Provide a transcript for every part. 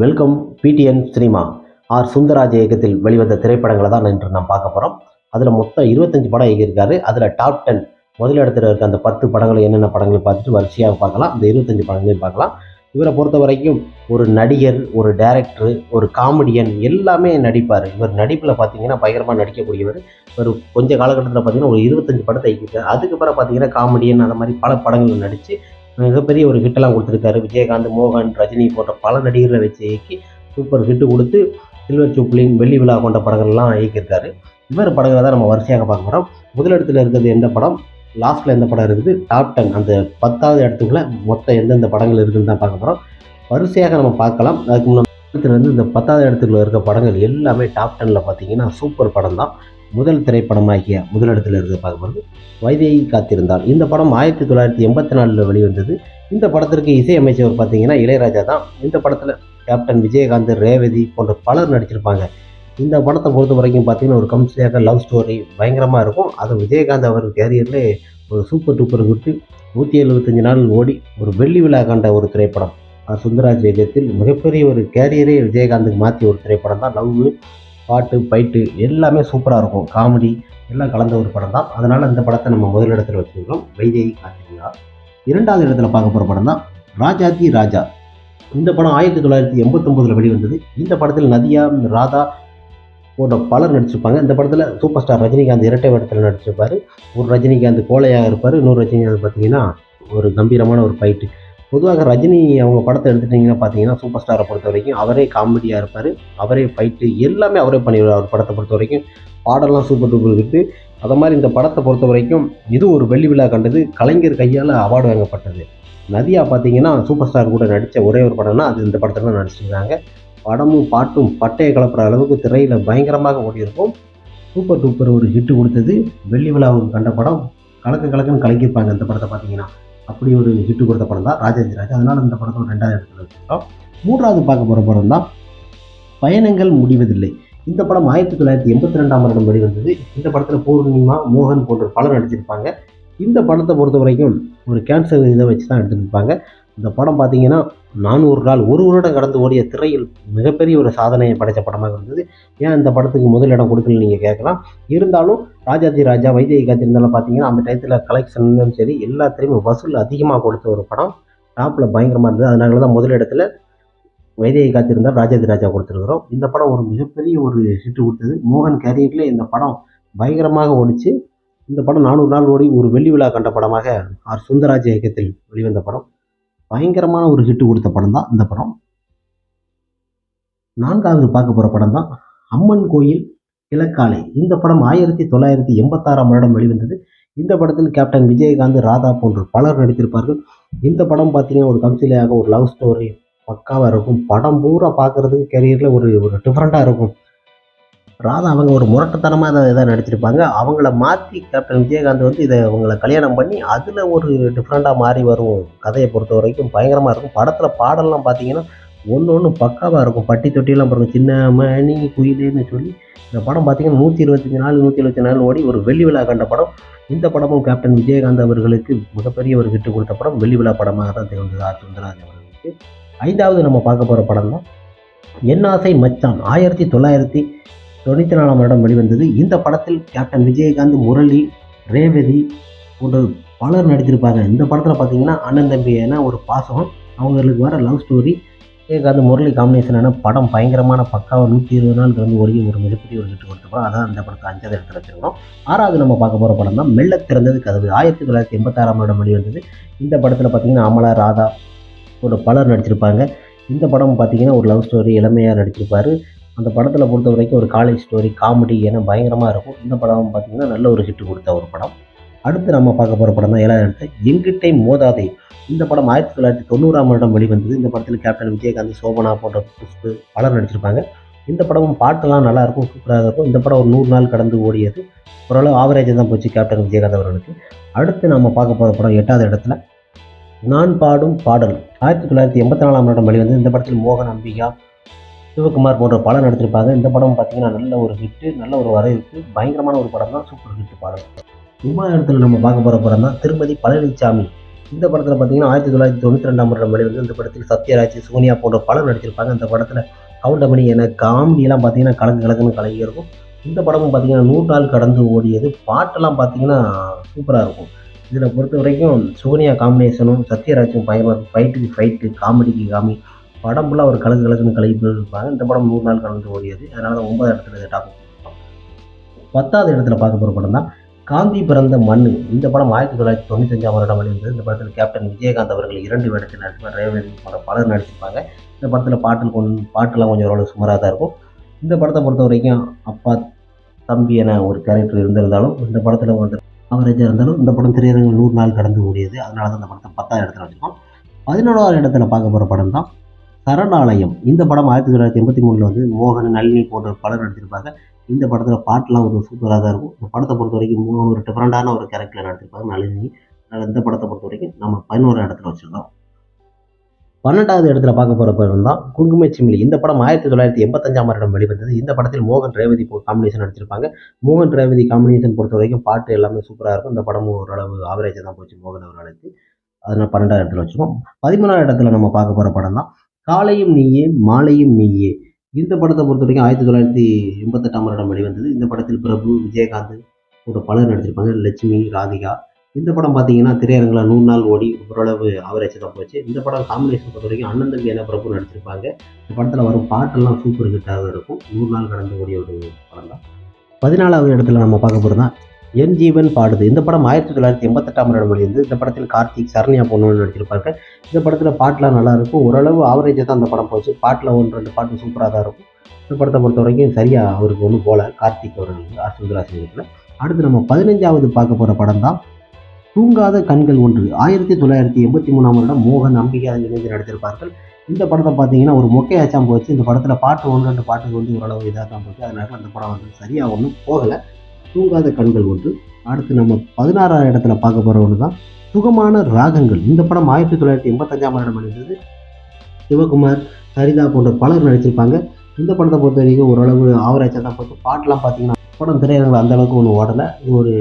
Welcome PTN cinema. R. Sundarraj இயக்கத்தில் வெளிவந்த திரைப்படங்களை தான் இன்று நாம் பார்க்க போகிறோம் அதில் மொத்தம் இருபத்தஞ்சு படம் இயக்கியிருக்காரு. அதில் டாப் டென் முதல் இடத்துல இருக்க அந்த பத்து படங்கள் என்னென்ன படங்கள் பார்த்துட்டு வரிசையாக பார்க்கலாம். அந்த இருபத்தஞ்சு படங்களையும் பார்க்கலாம். இவரை பொறுத்த வரைக்கும் ஒரு நடிகர் ஒரு டேரக்டர் ஒரு காமெடியன் எல்லாமே நடிப்பார். இவர் நடிப்பில் பார்த்தீங்கன்னா பயங்கரமாக நடிக்கக்கூடியவர். இவர் கொஞ்சம் காலகட்டத்தில் பார்த்தீங்கன்னா ஒரு இருபத்தஞ்சு படத்தை இயக்கியிருக்காரு. அதுக்கப்புறம் பார்த்தீங்கன்னா காமெடியன் அந்த மாதிரி பல படங்கள் நடித்து மிகப்பெரிய ஒரு ஹிட்டெல்லாம் கொடுத்துருக்காரு. விஜயகாந்த் மோகன் ரஜினி போன்ற பல நடிகர்களை வச்சு இயக்கி சூப்பர் ஹிட்டு கொடுத்து சில்வர் சூப்ளின் வெள்ளி விழா கொண்ட படங்கள்லாம் இயக்கியிருக்காரு. இவர் படங்களை தான் நம்ம வரிசையாக பார்க்க போகிறோம் முதலிடத்தில் இருக்கிறது எந்த படம்? லாஸ்ட்டில் எந்த படம் இருக்குது? டாப் டென் அந்த பத்தாவது இடத்துக்குள்ள மொத்தம் எந்தெந்த படங்கள் இருக்குதுன்னு தான் பார்க்க போகிறோம் வரிசையாக நம்ம பார்க்கலாம். அதுக்கு முன்னாடி வந்து இந்த பத்தாவது இடத்துல இருக்க படங்கள் எல்லாமே டாப் டெனில் பார்த்தீங்கன்னா சூப்பர் படம் தான். முதல் திரைப்படமாகிய முதலிடத்தில் இருந்து பார்க்கும்போது போகிறது வைதேகி காத்திருந்தால் இந்த படம் ஆயிரத்தி தொள்ளாயிரத்தி எண்பத்தி நாலில் வெளிவந்தது. இந்த படத்திற்கு இசையமைச்சவர் பார்த்தீங்கன்னா இளையராஜா தான். இந்த படத்தில் கேப்டன் விஜயகாந்த் ரேவதி போன்ற பலர் நடிச்சிருப்பாங்க. இந்த படத்தை பொறுத்த வரைக்கும் பார்த்தீங்கன்னா ஒரு கம்சியாக லவ் ஸ்டோரி பயங்கரமாக இருக்கும். அது விஜயகாந்த் அவர் கேரியரில் ஒரு சூப்பர் டூப்பர் விட்டு நூற்றி எழுபத்தஞ்சு நாள் ஓடி ஒரு வெள்ளி விழா கண்ட ஒரு திரைப்படம். சுந்தராஜ் இயக்கத்தில் மிகப்பெரிய ஒரு கேரியரே விஜயகாந்துக்கு மாற்றிய ஒரு திரைப்படம் தான் லவ் பாட்டு ஃபைட்டு எல்லாமே சூப்பராக இருக்கும். காமெடி எல்லாம் கலந்த ஒரு படம் தான். அதனால் இந்த படத்தை நம்ம முதலிடத்தில் வச்சுருக்கோம் வைதேகி காத்திருந்தா இரண்டாவது இடத்துல பார்க்க போகிற படம் தான் ராஜாதி ராஜா. இந்த படம் ஆயிரத்தி தொள்ளாயிரத்தி எண்பத்தொம்போதில் வெளிவந்தது. இந்த படத்தில் நதியா ராதா போன்ற பலர் நடிச்சிருப்பாங்க. இந்த படத்தில் சூப்பர் ஸ்டார் ரஜினிகாந்த் இரட்டை படத்தில் நடிச்சிருப்பார். ஒரு ரஜினிகாந்த் கோலையாக இருப்பார். இன்னொரு ரஜினிகாந்த் பார்த்தீங்கன்னா ஒரு கம்பீரமான ஒரு ஃபைட்டு பொதுவாக ரஜினி அவங்க படத்தை எடுத்துட்டிங்கன்னா பார்த்தீங்கன்னா சூப்பர் ஸ்டாரை பொறுத்த வரைக்கும் அவரே காமெடியாக இருப்பார். அவரே ஃபைட்டு எல்லாமே அவரே பண்ணிடுவார் அவர் படத்தை பொறுத்த வரைக்கும். பாடலாம் சூப்பர் டூப்பர் விட்டு அதை மாதிரி இந்த படத்தை பொறுத்த வரைக்கும் இது ஒரு வெள்ளி விழா கண்டது. கலைஞர் கையால் அவார்டு வாங்கப்பட்டது. நதியா பார்த்தீங்கன்னா சூப்பர் ஸ்டார் கூட நடித்த ஒரே ஒரு படம்னா அது இந்த படத்தில் தான் நடிச்சிருக்காங்க. படமும் பாட்டும் பட்டையை கலப்புற அளவுக்கு திரையில் பயங்கரமாக ஓடியிருக்கும். சூப்பர் டூப்பர் ஒரு ஹிட்டு கொடுத்தது. வெள்ளி விழாவுக்கு கண்ட படம். கலக்க கலக்குன்னு கலக்கியிருப்பாங்க இந்த படத்தை பார்த்தீங்கன்னா. அப்படி ஒரு ஹிட்டு கொடுத்த படம் தான் ராஜேந்திர. ராஜா அதனால் இந்த படத்தோட ரெண்டாவது இடத்துல இருக்கோம் மூன்றாவது பார்க்க போகிற படம் தான் பயணங்கள் முடிவதில்லை. இந்த படம் ஆயிரத்தி தொள்ளாயிரத்தி எண்பத்தி ரெண்டாம் வருடம் வெளிவந்தது. இந்த படத்தில் பூர்ணிமா மோகன் போன்ற பலர் நடிச்சிருப்பாங்க. இந்த படத்தை பொறுத்த வரைக்கும் ஒரு கேன்சர் இதை வச்சு தான் எடுத்துருப்பாங்க. இந்த படம் பார்த்தீங்கன்னா நானூறு நாள் ஒரு வருடம் கடந்து ஓடிய திரையில் மிகப்பெரிய ஒரு சாதனையை படைத்த படமாக இருந்தது. ஏன் இந்த படத்துக்கு முதலிடம் கொடுக்கல நீங்கள் கேட்கலாம். இருந்தாலும் ராஜாஜி ராஜா வைத்திய காத்திருந்தாலும் பார்த்தீங்கன்னா அந்த டயத்தில் கலெக்ஷன்லும் சரி எல்லாத்துலேயுமே வசூல் அதிகமாக கொடுத்த ஒரு படம். டாப்பில் பயங்கரமாக இருந்தது. அதனால தான் முதலிடத்தில் வைத்தியை காத்திருந்தால் ராஜாதி ராஜா கொடுத்துருக்குறோம். இந்த படம் ஒரு மிகப்பெரிய ஒரு ஹிட்டு கொடுத்தது. மோகன் கேரியர்லேயே இந்த படம் பயங்கரமாக ஓடிச்சு. இந்த படம் நானூறு நாள் ஓடி ஒரு வெள்ளி விழா கண்ட படமாக ஆர். சுந்தராஜ் இயக்கத்தில் வெளிவந்த படம். பயங்கரமான ஒரு ஹிட்டு கொடுத்த படம் தான் இந்த படம். நான்காவது பார்க்க போகிற படம் தான் அம்மன் கோயில் கிழக்காலை. இந்த படம் ஆயிரத்தி தொள்ளாயிரத்தி எண்பத்தாறாம் வருடம் வெளிவந்தது. இந்த படத்தில் கேப்டன் விஜயகாந்த் ராதா போன்ற பலர் நடித்திருப்பார்கள். இந்த படம் பார்த்தீங்கன்னா ஒரு கம்சிலையாக ஒரு லவ் ஸ்டோரி பக்காவாக இருக்கும். படம் பூரா பார்க்குறதுக்கு கெரியரில் ஒரு ஒரு டிஃப்ரெண்ட்டாக இருக்கும். ராதா அவங்க ஒரு முரட்டுத்தனமாக இதை இதாக நடிச்சிருப்பாங்க. அவங்கள மாற்றி கேப்டன் விஜயகாந்த் வந்து இதை அவங்கள கல்யாணம் பண்ணி அதில் ஒரு டிஃப்ரெண்ட்டாக மாறி வரும் கதையை பொறுத்த வரைக்கும். பயங்கரமாக இருக்கும். படத்தில் பாடல்லாம் பார்த்தீங்கன்னா ஒன்று ஒன்று பக்காவாக இருக்கும். பட்டி தொட்டியெல்லாம் பாருங்க. சின்ன மணி குயிலேன்னு சொல்லி இந்த படம் பார்த்தீங்கன்னா நூற்றி இருபத்தஞ்சி நாள் நூற்றி இருபத்தி நாள் ஓடி ஒரு வெள்ளி விழா கண்ட படம். இந்த படமும் கேப்டன் விஜயகாந்த் அவர்களுக்கு மிகப்பெரிய ஒரு ஹிட்டு கொடுத்த படம். வெள்ளி விழா படமாக தான் திகழ்ந்தது ஆர் சுந்தராஜ் அவர்களுக்கு. ஐந்தாவது நம்ம பார்க்க போகிற படம் தான் என் ஆசை மச்சான். ஆயிரத்தி தொள்ளாயிரத்தி தொண்ணூற்றி நாலாம் வருடம் வெளிவந்தது. இந்த படத்தில் கேப்டன் விஜயகாந்த் முரளி ரேவதி போன்ற பலர் நடித்திருப்பாங்க. இந்த படத்தில் பார்த்தீங்கன்னா அண்ணன் தம்பி என ஒரு பாசம் அவங்களுக்கு வர லவ் ஸ்டோரி விஜயகாந்த் முரளி காம்பினேஷனான படம் பயங்கரமான பக்காவாக நூற்றி இருபது நாள் கலந்து ஓடி ஒரு மிகப்பெரிய ஒரு ஹிட் கொடுத்த படம் அதான் அந்த படத்தை அஞ்சாவது இடத்துல வச்சிருக்கோம் ஆறாவது நம்ம பார்க்க போகிற படம் தான் மெல்ல திறந்தது கதவு. ஆயிரத்தி தொள்ளாயிரத்தி எண்பத்தாறாம் வருடம் வெளிவந்தது. இந்த படத்தில் பார்த்தீங்கன்னா அமலா ராதா போன்ற பலர் நடிச்சிருப்பாங்க. இந்த படம் பார்த்தீங்கன்னா ஒரு லவ் ஸ்டோரி இளமையாக நடிச்சிருப்பார். அந்த படத்தில் பொறுத்த வரைக்கும் ஒரு காலேஜ் ஸ்டோரி காமெடி என பயங்கரமாக இருக்கும். இந்த படம் பார்த்திங்கன்னா நல்ல ஒரு ஹிட் கொடுத்த ஒரு படம். அடுத்து நம்ம பார்க்க போகிற படம் தான் ஏழாவது இடத்து எங்கிட்டே மோதாதே. இந்த படம் ஆயிரத்தி தொள்ளாயிரத்தி தொண்ணூறாம் வருடம் வெளிவந்தது. இந்த படத்தில் கேப்டன் விஜயகாந்த் சோபனா போன்ற புஷ்பு பலர் நடிச்சிருப்பாங்க. இந்த படமும் பாட்டெல்லாம் நல்லாயிருக்கும் சூப்பராக இருக்கும். இந்த படம் ஒரு நூறு நாள் கடந்து ஓடியது. ஓரளவு ஆவரேஜாக தான் போச்சு கேப்டன் விஜயகாந்த் அவர்களுக்கு. அடுத்து நம்ம பார்க்க போகிற படம் எட்டாவது இடத்துல நான் பாடும் பாடல். ஆயிரத்தி தொள்ளாயிரத்தி எண்பத்தி நாலாம் வருடம் வெளிவந்தது. இந்த படத்தில் மோகன் அம்பிகா சிவகுமார் போன்ற படம் நடித்திருப்பாங்க. இந்த படம் பார்த்தீங்கன்னா நல்ல ஒரு ஹிட்டு நல்ல ஒரு வரவேற்பு பயங்கரமான ஒரு படம் தான் சூப்பர் ஹிட் படம் இம்மா இடத்துல நம்ம பார்க்க போகிற படம் தான் திருமதி பழனிசாமி இந்த படத்தில் பார்த்தீங்கன்னா ஆயிரத்தி தொள்ளாயிரத்தி தொண்ணூற்றி ரெண்டாம் வருடம் வெளிவந்து இந்த படத்தில் சத்யராஜ் சோனியா போன்ற படம் நடிச்சிருப்பாங்க இந்த படத்தில் கவுண்டமணி என காமெடியெல்லாம் பார்த்தீங்கன்னா கலக்கு கலக்குன்னு கலங்கியிருக்கும் இருக்கும். இந்த படமும் பார்த்தீங்கன்னா நூறு நாள் கடந்து ஓடியது. பாட்டெல்லாம் பார்த்தீங்கன்னா சூப்பராக இருக்கும். இதில் பொறுத்த வரைக்கும் சோனியா காம்பினேஷனும் சத்யராஜும் பயமாக ஃபைட்டுக்கு ஃபைட்டு காமெடிக்கு காமி படம் ஃபுல்லாக ஒரு கலக்கு கலக்குன்னு கலகி இருப்பாங்க. இந்த படம் நூறு நாள் கலந்து ஓடியது. அதனால தான் ஒன்பது இடத்துல டாப் பத்தாவது இடத்துல பார்க்க போகிற படம் தான் காந்தி பிறந்த மண் இந்த படம் ஆயிரத்தி தொள்ளாயிரத்தி தொண்ணூத்தஞ்சாம் வருடம் வெளிவந்தது. இந்த படத்தில் கேப்டன் விஜயகாந்த் அவர்கள் இரண்டு வேடத்தில் நடிப்பார் ரேவதி போன்ற பலர் நடிச்சிருப்பாங்க. இந்த படத்தில் பாட்டில் கொஞ்சம் பாட்டெல்லாம் கொஞ்சம் ஓரளவு சுமாராக தான் இருக்கும். இந்த படத்தை பொறுத்த வரைக்கும் அப்பா தம்பி என ஒரு கேரக்டர் இருந்திருந்தாலும் இந்த படத்தில் வந்து ஆவரேஜாக இருந்தாலும் இந்த படம் திரையரங்கு நூறு நாள் கடந்து ஓடியது. அதனால தான் இந்த படத்தை பத்தாவது இடத்துல வச்சுருக்கோம் பதினோராவது இடத்துல பார்க்க போகிற படம் தான் சரணாலயம். இந்த படம் ஆயிரத்தி தொள்ளாயிரத்தி எண்பத்தி மூணில் வந்து மோகன் நளினி போன்ற பலர் நடிச்சிருப்பாங்க இந்த படத்தில் பாட்டெலாம் ஒரு சூப்பராக தான் இருக்கும். இந்த படத்தை பொறுத்த வரைக்கும் மூணு ஒரு டிஃப்ரெண்டான ஒரு கேரக்டரில் நடிச்சிருப்பாங்க நளினி. அதனால் இந்த படத்தை பொறுத்த வரைக்கும் நம்ம பதினோரு இடத்துல வச்சுருந்தோம். பன்னெண்டாவது இடத்துல பார்க்க போகிற படம் தான் குங்கும சிமிலி இந்த படம் ஆயிரத்தி தொள்ளாயிரத்தி எண்பத்தஞ்சாம் வருடம் வெளிவந்தது. இந்த படத்தில் மோகன் ரேவதி காம்பினேஷன் நடிச்சிருப்பாங்க. மோகன் ரேவதி காம்பினேஷன் பொறுத்த வரைக்கும் பாட்டு எல்லாமே சூப்பராக இருக்கும். இந்த படமும் ஓரளவு ஆவரேஜாக தான் போச்சு மோகன் அவர்களுக்கு. அதனால் பன்னெண்டாவது இடத்துல வச்சுருக்கோம். பதிமூணாவது இடத்துல நம்ம பார்க்க போகிற படம் தான் காலையும் நீயே மாலையும் நீயே. இந்த படத்தை பொறுத்த வரைக்கும் ஆயிரத்தி தொள்ளாயிரத்தி எண்பத்தெட்டாம் வருடம் வெளிவந்தது. இந்த படத்தில் பிரபு விஜயகாந்த் கூட பலர் நடிச்சிருப்பாங்க. லட்சுமி ராதிகா. இந்த படம் பார்த்தீங்கன்னா திரையரங்கில் நூறு நாள் ஓடி ஓரளவு ஆவரேஜ் தான் போச்சு. இந்த படம் காம்பினேஷன் பொறுத்த வரைக்கும் அண்ணன் தம்பி என்ன பிரபு நடிச்சிருப்பாங்க. இந்த படத்தில் வரும் பாட்டெல்லாம் சூப்பர் ஹிட்டாக இருக்கும். நூறு நாள் கடந்து ஓடிய ஒரு படம் தான் பதினாலாவது இடத்துல நம்ம பார்க்க போகிறது தான் என் ஜீவன் பாடுது. இந்த படம் ஆயிரத்தி தொள்ளாயிரத்தி எண்பத்தெட்டாம் வருடம் வெளிவந்து இந்த படத்தில் கார்த்திக் சரண்யா பொண்ணு நடிச்சிருப்பாங்க இந்த படத்தில் பாட்டெலாம் நல்லாயிருக்கும் ஓரளவு ஆவரேஜாக தான் அந்த படம் போச்சு. பாட்டில் ஒன்று ரெண்டு பாட்டு சூப்பராக தான் இருக்கும். இந்த படத்தை பொறுத்த வரைக்கும் சரியாக அவருக்கு ஒன்றும் போல கார்த்திக் அவர்கள் ஆர் சுந்தராசிரியத்தில் அடுத்து நம்ம பதினஞ்சாவது பார்க்க போகிற படம் தான் தூங்காத கண்கள் ஒன்று. ஆயிரத்தி தொள்ளாயிரத்தி எண்பத்தி மூணாம் வருடம் மோகன் அம்பிகா இணைந்து நடித்திருப்பார்கள். இந்த படத்தை பார்த்தீங்கன்னா ஒரு மொக்கையாச்சாம் போச்சு. இந்த படத்தில் பாட்டு ஒன்று ரெண்டு பாட்டுக்கு வந்து ஓரளவு இதாக தான் போச்சு. அதனால அந்த படம் வந்து சரியாக ஒன்றும் போகலை. தூங்காத கண்கள் ஒன்று அடுத்து நம்ம பதினாறாவது இடத்துல பார்க்க போகிற ஒன்று தான் சுகமான ராகங்கள். இந்த படம் ஆயிரத்தி தொள்ளாயிரத்தி எண்பத்தஞ்சாம் ஆண்டு நடித்தது சிவகுமார் சரிதா போன்ற பலர் நடிச்சிருப்பாங்க. இந்த படத்தை பொறுத்த வரைக்கும் ஓரளவு ஆவரேஜாக தான் போச்சு. பாட்டெலாம் பார்த்தீங்கன்னா படம் திரையரங்கில் அந்த அளவுக்கு ஒன்று ஓடலை. இது ஒரு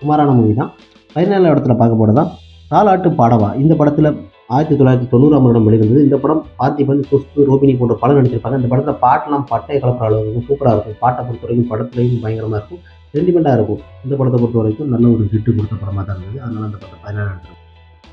சுமாரான மூவி தான். பதினேழாம் இடத்துல பார்க்க போகிறது தான் தாலாட்டு பாடவா. இந்த படத்தில் ஆயிரத்தி தொள்ளாயிரத்தி தொண்ணூறாம் வருடம் வெளிவந்தது. இந்த படம் பார்த்திபன் குஷ்பு ரோபினி போன்ற படம் நடிச்சிருப்பாங்க. இந்த படத்தில் பாட்டெல்லாம் பட்டை கலப்புற அளவுக்கு சூப்பராக இருக்கும். பாட்டை பொறுத்த வரைக்கும் படத்துலையும் பயங்கரமாக இருக்கும். சென்டிமெண்ட்டாக இருக்கும். இந்த படத்தை பொறுத்த வரைக்கும் நல்ல ஒரு ஹிட்டு கொடுத்த படமாக தான் இருந்தது. அதனால் அந்த படத்தை பதினேழு இடத்துல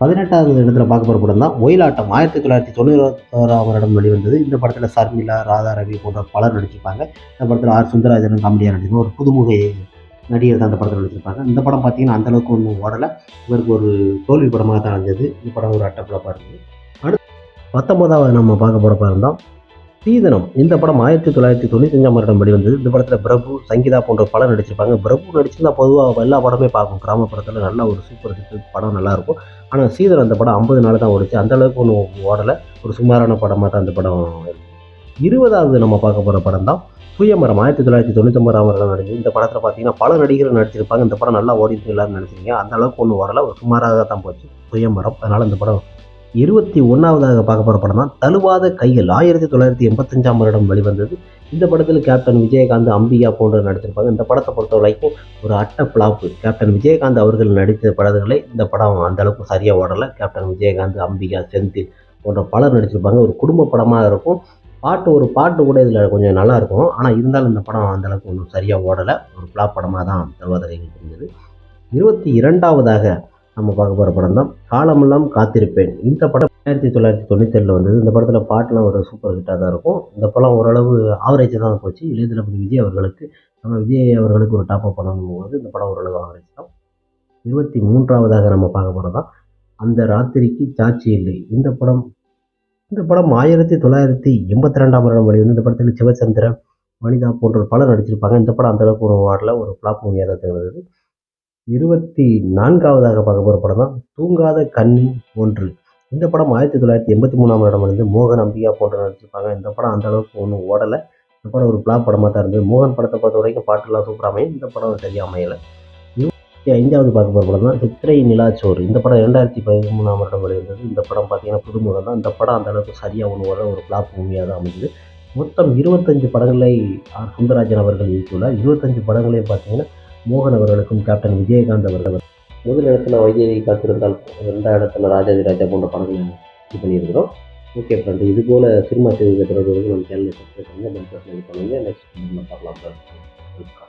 பதினெட்டாவது இடத்துல பார்க்க போகிற படம் தான் ஒயிலாட்டம். ஆயிரத்தி தொள்ளாயிரத்தி தொண்ணூறாம் வருடம் வெளிவந்தது. இந்த படத்தில் சர்மிளா ராதா ரவி போன்ற பலர் நடிச்சிருப்பாங்க. இந்த படத்தில் ஆர். சுந்தரராஜன் காமெடியாக நடிச்சிருப்பாங்க. ஒரு புதுமுகை நடிகர் தான் அந்த படத்தில் நடிச்சிருப்பாங்க. இந்த படம் பார்த்தீங்கன்னா அந்தளவுக்கு ஒன்றும் ஓடலை. இவருக்கு ஒரு தோல்வி படமாக தான் இருந்தது. இந்த படம் ஒரு அட்டப்படப்பாக இருந்தது. அடுத்து பத்தொன்பதாவது நம்ம பார்க்க போகிற படம் தான் சீதனம் இந்த படம் ஆயிரத்தி தொள்ளாயிரத்தி தொண்ணூத்தஞ்சாம் வருடம் வெளிவந்தது. இந்த படத்தில் பிரபு சங்கீதா போன்ற படம் நடிச்சிருப்பாங்க. பிரபு நடிச்சிருந்தா பொதுவாக எல்லா படமே பார்க்கும். கிராமப்புறத்தில் நல்ல ஒரு சூப்பர் ஹிட் படம் நல்லாயிருக்கும் ஆனால் சீதனம் அந்த படம் ஐம்பது நாள் தான் ஓடிச்சு. அந்த அளவுக்கு ஒன்றும் ஓடலை. ஒரு சுமாரான படமாக தான் அந்த படம் இருபதாவது நம்ம பார்க்க போகிற படம் தான் சுயமரம் ஆயிரத்தி தொள்ளாயிரத்தி தொண்ணூத்தொம்பதாம் வருடம் நடிச்சது இந்த படத்தில் பார்த்தீங்கன்னா பல நடிகர்கள் நடிச்சிருப்பாங்க. இந்த படம் நல்லா ஓடிட்டு எல்லாரும் நினைச்சிருக்கீங்க. அந்த அளவுக்கு ஒன்றும் ஓடலை. ஒரு சுமாராக தான் போச்சு. சுயமரம் அதனால் இந்த படம் இருபத்தி ஒன்றாவதாக பார்க்க போகிற படம் தான் தழுவாத கைகள். ஆயிரத்தி தொள்ளாயிரத்தி எண்பத்தஞ்சாம் வருடம் வெளிவந்தது. இந்த படத்தில் கேப்டன் விஜயகாந்த் அம்பிகா போன்ற நடித்திருப்பாங்க. இந்த படத்தை பொறுத்த வரைக்கும் ஒரு அட்ட பிளாப்பு கேப்டன் விஜயகாந்த் அவர்கள் நடித்த படங்களை இந்த படம் அந்த அளவுக்கு சரியாக ஓடலை. கேப்டன் விஜயகாந்த் அம்பிகா செந்தில் போன்ற பலர் நடிச்சிருப்பாங்க. ஒரு குடும்ப படமாக இருக்கும். பாட்டு ஒரு பாட்டு கூட இதில் கொஞ்சம் நல்லாயிருக்கும் ஆனால் இருந்தாலும் இந்த படம் அந்த அளவுக்கு ஒன்றும் சரியாக ஓடலை. ஒரு ஃப்ளாப் படமாக தான் தழுவாத இருந்தது இருபத்தி இரண்டாவதாக நம்ம பார்க்க போகிற படம் தான். காலமெல்லாம் காத்திருப்பேன். இந்த படம் ஆயிரத்தி தொள்ளாயிரத்தி தொண்ணூத்தேழில் வந்தது. இந்த படத்தில் பாட்டெலாம் ஒரு சூப்பர் ஹிட்டாக தான் இருக்கும். இந்த படம் ஓரளவு ஆவரேஜ் தான் போச்சு. இளைய தளபதி விஜய் அவர்களுக்கு நம்ம விஜய் அவர்களுக்கு ஒரு டாப் அப் பண்ணணும் போது இந்த படம் ஓரளவு ஆவரேஜ் தான். இருபத்தி மூன்றாவதாக நம்ம பார்க்க போகிறது தான். அந்த ராத்திரிக்கு சாட்சி இல்லை. இந்த படம் இந்த படம் ஆயிரத்தி தொள்ளாயிரத்தி எண்பத்தி ரெண்டாம் வருடம் வெளிவந்து இந்த படத்தில் சிவச்சந்திரன் வனிதா போன்ற பலர் நடிச்சிருப்பாங்க. இந்த படம் அந்தளவுக்கு ஒரு வார்டில் ஒரு ஃப்ளாப் மூவியாக தான் திகழ்ந்தது. இருபத்தி நான்காவதாக பார்க்க போகிற படம் தான் தூங்காத கண்ணி ஒன்று. இந்த படம் ஆயிரத்தி தொள்ளாயிரத்தி எண்பத்தி மூணாம் வருடம் வந்து மோகன் அம்பிகா போன்ற நடிச்சிருப்பாங்க. இந்த படம் அந்த அளவுக்கு ஒன்றும் ஓடலை. இந்த படம் ஒரு ஃப்ளாப் படமாக தான் இருந்தது. மோகன் படத்தை பொறுத்த வரைக்கும் பாட்டுலாம் சூப்பராக அமையும். இந்த படம் சரியாக அமையலை. இருபத்தி ஐந்தாவது பார்க்க போகிற படம் தான் சித்திரை நிலாச்சோறு இந்த படம் ரெண்டாயிரத்தி பதிமூணாம் வருடம் வெளிவந்தது இந்த படம் பார்த்தீங்கன்னா புதுமுகம் தான். இந்த படம் அந்த அளவுக்கு சரியாக ஒன்று ஓட ஒரு ஃப்ளாப் மூவியாக தான் அமைஞ்சது. மொத்தம் இருபத்தஞ்சு படங்களை ஆர். சுந்தரராஜன் அவர்கள் இயக்கியுள்ளார். இருபத்தஞ்சு படங்களையும் பார்த்தீங்கன்னா மோகன் அவர்களுக்கும் கேப்டன் விஜயகாந்த் அவர்கள் முதல் இடத்துல வைத்தியரை காத்திருந்தால் ரெண்டாம் இடத்துல ராஜாதி ராஜா போன்ற படங்கள் இது பண்ணியிருக்கிறோம். ஓகே ஃப்ரெண்ட் இது போல் சினிமா செய்திகளை தொடர்பு நம்ம சேனலை சப்ஸ்கிரைப் பண்ணுங்கள் பெல் பட்டன் பண்ணுங்கள் நெக்ஸ்ட் பார்க்கலாம் ஃப்ரெண்ட்ஸ்